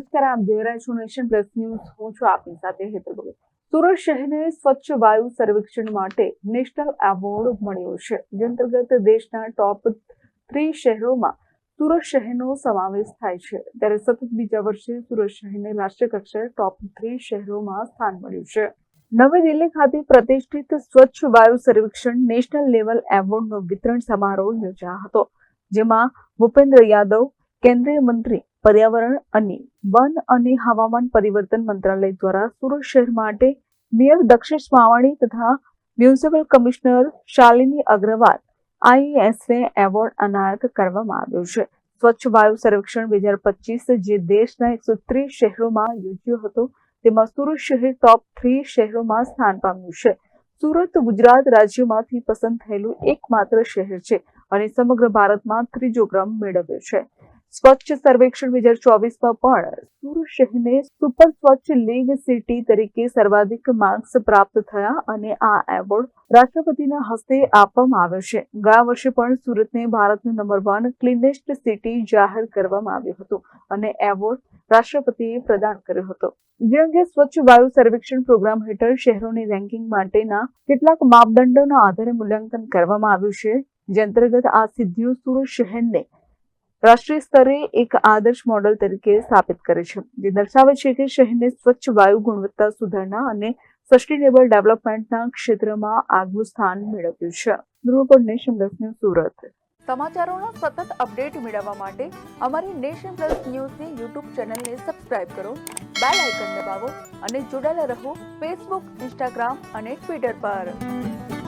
નમસ્કાર આપ જોઈ રહ્યા છો નેશન પ્લસ ન્યૂઝ. હું છું આપની સાથે હેતર ભગત. સુરત શહેરને સ્વચ્છ વાયુ સર્વેક્ષણ માટે નેશનલ એવોર્ડ મળ્યો છે. જે અંતર્ગત દેશના ટોપ થ્રી શહેરોમાં સુરત શહેરનો સમાવેશ થાય છે. ત્યારે સતત બીજા વર્ષે સુરત શહેરને રાષ્ટ્રીય કક્ષાએ ટોપ થ્રી શહેરોમાં સ્થાન મળ્યું છે. નવી દિલ્હી ખાતે પ્રતિષ્ઠિત સ્વચ્છ વાયુ સર્વેક્ષણ નેશનલ લેવલ એવોર્ડનો વિતરણ સમારોહ યોજાયો હતો, જેમાં ભૂપેન્દ્ર યાદવ, કેન્દ્રીય મંત્રી પર્યાવરણ અને વન અને હવામાન પરિવર્તન મંત્રાલય દ્વારા સુરત શહેર માટે મેયર દક્ષિશ માવાણી તથા મ્યુનિસિપલ કમિશનર શાલિની અગ્રવાલ આઈએસએ એવોર્ડ અનાયત કરવામાં આવ્યો છે. સ્વચ્છ વાયુ સર્વેક્ષણ બે હજાર પચીસ જે દેશના એકસો ત્રીસ શહેરોમાં યોજ્યો હતો, તેમાં સુરત શહેર ટોપ થ્રી શહેરોમાં સ્થાન પામ્યું છે. સુરત ગુજરાત રાજ્યમાંથી પસંદ થયેલું એકમાત્ર શહેર છે અને સમગ્ર ભારતમાં ત્રીજો ક્રમ મેળવ્યો છે. સ્વચ્છ સર્વેક્ષણ બે હજાર ચોવીસમાં પણ સુરત શહેરને સુપર સ્વચ્છ લીગ સિટી તરીકે સર્વાધિક માર્ક્સ પ્રાપ્ત થયા અને આ એવોર્ડ રાષ્ટ્રપતિના હસ્તે આપવામાં આવ્યો છે. ગયા વર્ષે પણ સુરતને ભારતનું નંબર વન ક્લીનેસ્ટ સિટી જાહેર કરવામાં આવ્યું હતું અને એવોર્ડ રાષ્ટ્રપતિએ પ્રદાન કર્યો હતો. જે અંગે સ્વચ્છ વાયુ સર્વેક્ષણ પ્રોગ્રામ હેઠળ શહેરોની રેન્કિંગ માટેના કેટલાક માપદંડોના આધારે મૂલ્યાંકન કરવામાં આવ્યું છે. જે અંતર્ગત આ સિદ્ધિઓ સુરત શહેરને રાષ્ટ્રીય સ્તરે એક આદર્શ મોડલ તરીકે સ્થાપિત કરે છે. જે દર્શાવે છે કે શહેરને સ્વચ્છ વાયુ ગુણવત્તા સુધારણા અને સસ્ટેનેબલ ડેવલપમેન્ટના ક્ષેત્રમાં આગવું સ્થાન મેળવ્યું છે. Bureau Nation Plus news Surat. સમાચારોના સતત અપડેટ મેળવવા માટે અમારી નેશન પ્લસ ન્યૂઝની યુટ્યુબ ચેનલને સબસ્ક્રાઇબ કરો, બેલ આઇકન દબાવો અને જોડાયેલા રહો ફેસબુક ઇન્સ્ટાગ્રામ અને ટ્વિટર પર.